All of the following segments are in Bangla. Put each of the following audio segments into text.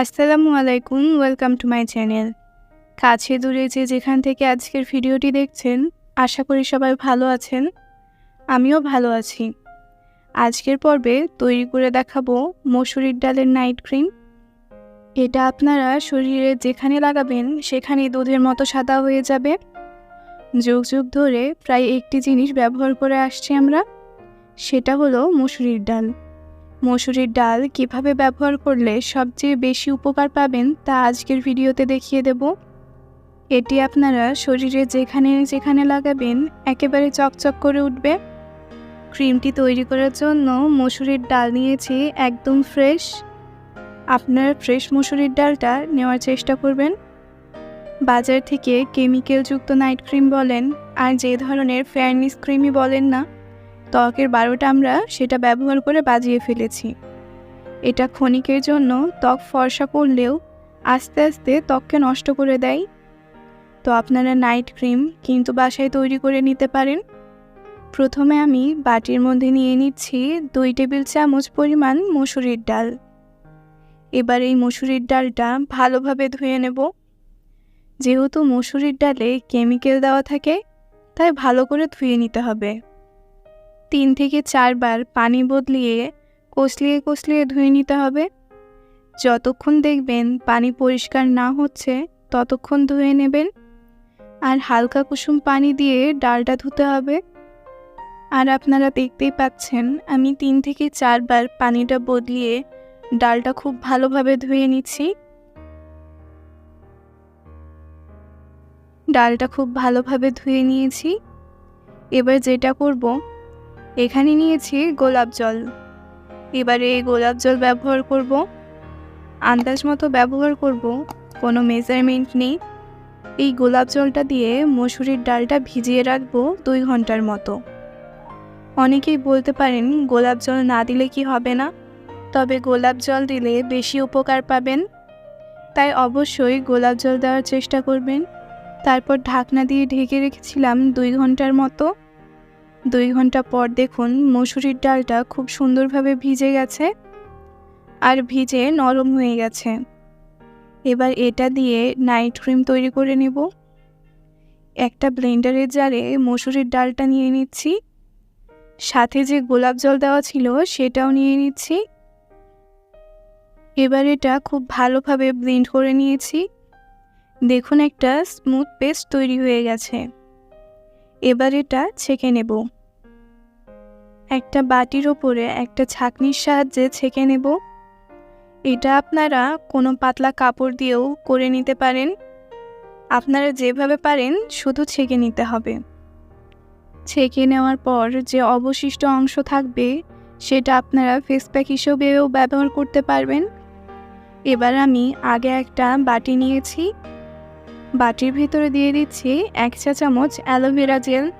আসসালামু আলাইকুম ওয়েলকাম টু মাই চ্যানেল। কাছে দূরে যে যেখান থেকে আজকের ভিডিওটি দেখছেন, আশা করি সবাই ভালো আছেন। আমিও ভালো আছি। আজকের পর্বে তৈরি করে দেখাবো মসুরির ডালের নাইট ক্রিম। এটা আপনারা শরীরে যেখানে লাগাবেন সেখানে দুধের মতো সাদা হয়ে যাবে। যুগ যুগ ধরে প্রায় একটি জিনিস ব্যবহার করে আসছি আমরা, সেটা হলো মসুরির ডাল। মসুরির ডাল কীভাবে ব্যবহার করলে সবচেয়ে বেশি উপকার পাবেন তা আজকের ভিডিওতে দেখিয়ে দেব। এটি আপনারা শরীরে যেখানে যেখানে লাগাবেন একেবারে চকচক করে উঠবে। ক্রিমটি তৈরি করার জন্য মসুরির ডাল নিয়েছি একদম ফ্রেশ। আপনারা ফ্রেশ মসুরির ডালটা নেওয়ার চেষ্টা করবেন। বাজার থেকে কেমিক্যালযুক্ত নাইট ক্রিম বলেন আর যে ধরনের ফেয়ারনেস ক্রিমই বলেন না। ত্বকের বারোটা আমরা সেটা ব্যবহার করে বাজিয়ে ফেলেছি। এটা ক্ষণিকের জন্য ত্বক ফর্সা করলেও আস্তে আস্তে ত্বককে নষ্ট করে দেয়। তো আপনারা নাইট ক্রিম কিন্তু বাসায় তৈরি করে নিতে পারেন। প্রথমে আমি বাটির মধ্যে নিয়ে নিচ্ছি দুই টেবিল চামচ পরিমাণ মসুরির ডাল। এবার এই মসুরির ডালটা ভালোভাবে ধুয়ে নেব। যেহেতু মসুরির ডালে কেমিক্যাল দেওয়া থাকে, তাই ভালো করে ধুয়ে নিতে হবে। তিন থেকে চারবার পানি বদলিয়ে কষলিয়ে কষলিয়ে ধুয়ে নিতে হবে। যতক্ষণ দেখবেন পানি পরিষ্কার না হচ্ছে, ততক্ষণ ধুয়ে নেবেন। আর হালকা কুসুম পানি দিয়ে ডালটা ধুতে হবে। আর আপনারা দেখতেই পাচ্ছেন, আমি তিন থেকে চারবার পানিটা বদলিয়ে ডালটা খুব ভালোভাবে ধুয়ে নিচ্ছি। ডালটা খুব ভালোভাবে ধুয়ে নিয়েছি। এবার যেটা করব এখানে নিয়েছি গোলাপ জল। এবারে এই গোলাপ জল ব্যবহার করব। আন্দাজ মতো ব্যবহার করব, কোনো মেজারমেন্ট নেই। এই গোলাপ জলটা দিয়ে মসুরির ডালটা ভিজিয়ে রাখব দুই ঘণ্টার মতো। অনেকেই বলতে পারেন গোলাপ জল না দিলে কি হবে না, তবে গোলাপ জল দিলে বেশি উপকার পাবেন। তাই অবশ্যই গোলাপ জল দেওয়ার চেষ্টা করবেন। তারপর ঢাকনা দিয়ে ঢেকে রেখেছিলাম দুই ঘণ্টার মতো। দুই ঘণ্টা পর দেখুন মসুরির ডালটা খুব সুন্দরভাবে ভিজে গেছে আর ভিজে নরম হয়ে গেছে। এবার এটা দিয়ে নাইট ক্রিম তৈরি করে নেব। একটা ব্লেন্ডারের জারে মসুরির ডালটা নিয়ে নিচ্ছি। সাথে যে গোলাপ জল দেওয়া ছিল সেটাও নিয়ে নিচ্ছি। এবার এটা খুব ভালোভাবে ব্লেন্ড করে নিয়েছি। দেখুন একটা স্মুথ পেস্ট তৈরি হয়ে গেছে। এবার এটা ছেঁকে নেব। একটা বাটির ওপরে একটা ছাঁকনির সাহায্যে ছেঁকে নেব। এটা আপনারা কোনো পাতলা কাপড় দিয়েও করে নিতে পারেন। আপনারা যেভাবে পারেন শুধু ছেঁকে নিতে হবে। ছেঁকে নেওয়ার পর যে অবশিষ্ট অংশ থাকবে, সেটা আপনারা ফেস প্যাক হিসেবেও ব্যবহার করতে পারবেন। এবার আমি আগে একটা বাটি নিয়েছি। বাটির ভিতরে দিয়ে দিচ্ছি এক চা চামচ অ্যালোভেরা জেল।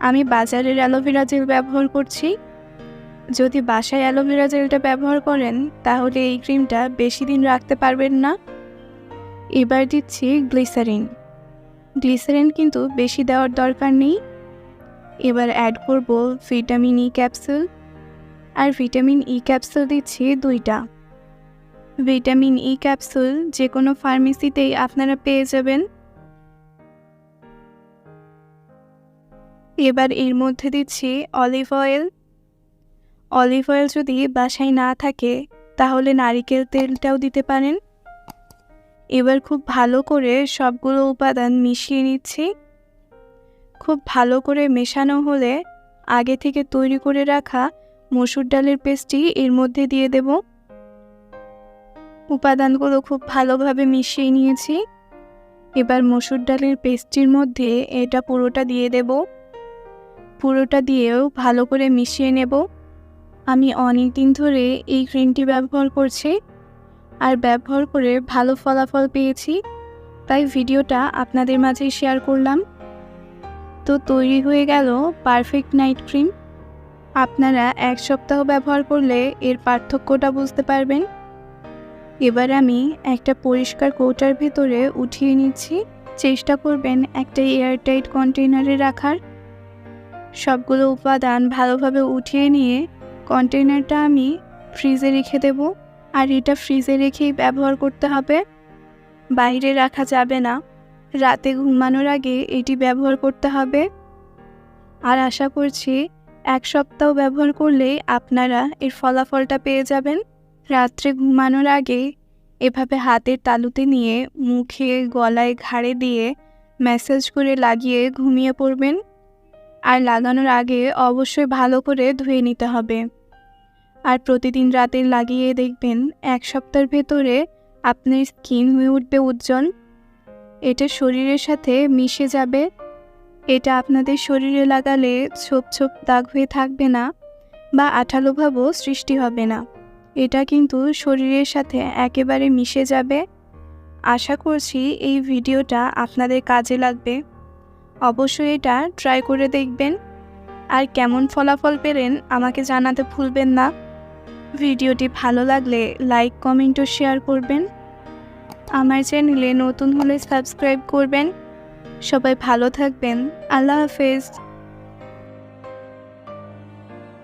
আমি বাজারের অ্যালোভেরা জেল ব্যবহার করছি। যদি বাসায় অ্যালোভেরা জেলটা ব্যবহার করেন, তাহলে এই ক্রিমটা বেশি দিন রাখতে পারবেন না। এবার দিচ্ছি গ্লিসারিন। গ্লিসারিন কিন্তু বেশি দেওয়ার দরকার নেই। এবার অ্যাড করব ভিটামিন ই ক্যাপসুল আর ভিটামিন ই ক্যাপসুল দিচ্ছি দুইটা। ভিটামিন ই ক্যাপসুল যে কোনো ফার্মেসিতেই আপনারা পেয়ে যাবেন। এবার এর মধ্যে দিচ্ছি অলিভ অয়েল অলিভ অয়েল যদি বাসায় না থাকে, তাহলে নারিকেল তেলটাও দিতে পারেন। এবার খুব ভালো করে সবগুলো উপাদান মিশিয়ে নিচ্ছি। খুব ভালো করে মেশানো হলে আগে থেকে তৈরি করে রাখা মসুর ডালের পেস্টটি এর মধ্যে দিয়ে দেব। উপাদানগুলো খুব ভালোভাবে মিশিয়ে নিয়েছি। এবার মসুর ডালের পেস্টটির মধ্যে এটা পুরোটা দিয়ে দেব। পুরোটা দিয়েও ভালো করে মিশিয়ে নেব। আমি অনেক দিন ধরে এই ক্রিমটি ব্যবহার করছি আর ব্যবহার করে ভালো ফলাফল পেয়েছি। তাই ভিডিওটা আপনাদের মাঝে শেয়ার করলাম। তো তৈরি হয়ে গেল পারফেক্ট নাইট ক্রিম। আপনারা এক সপ্তাহ ব্যবহার করলে এর পার্থক্যটা বুঝতে পারবেন। এবার আমি একটা পরিষ্কার কৌটার ভেতরে উঠিয়ে নিচ্ছি। চেষ্টা করবেন একটা এয়ারটাইট কন্টেনারে রাখার। সবগুলো উপাদান ভালোভাবে উঠিয়ে নিয়ে কন্টেনারটা আমি ফ্রিজে রেখে দেব। আর এটা ফ্রিজে রেখেই ব্যবহার করতে হবে। বাইরে রাখা যাবে না। রাতে ঘুমানোর আগে এটি ব্যবহার করতে হবে। আর আশা করছি এক সপ্তাহ ব্যবহার করলেই আপনারা এর ফলাফলটা পেয়ে যাবেন। রাত্রে ঘুমানোর আগে এভাবে হাতের তালুতে নিয়ে মুখে গলায় ঘাড়ে দিয়ে ম্যাসাজ করে লাগিয়ে ঘুমিয়ে পড়বেন। আর লাগানোর আগে অবশ্যই ভালো করে ধুয়ে নিতে হবে। আর প্রতিদিন রাতে লাগিয়ে দেখবেন এক সপ্তাহের ভেতরে আপনার স্কিন হয়ে উঠবে উজ্জ্বল। এটা শরীরের সাথে মিশে যাবে। এটা আপনাদের শরীরে লাগালে ছোপ ছোপ দাগ হয়ে থাকবে না বা আঠালোভাবও সৃষ্টি হবে না। এটা কিন্তু শরীরের সাথে একেবারে মিশে যাবে। আশা করছি এই ভিডিওটা আপনাদের কাজে লাগবে। অবশ্যই এটা ট্রাই করে দেখবেন। আর কেমন ফলাফল পেলেন আমাকে জানাতে ভুলবেন না। ভিডিওটি ভালো লাগলে লাইক কমেন্ট ও শেয়ার করবেন। আমার চ্যানেলে নতুন হলে সাবস্ক্রাইব করবেন। সবাই ভালো থাকবেন। আল্লাহ হাফেজ।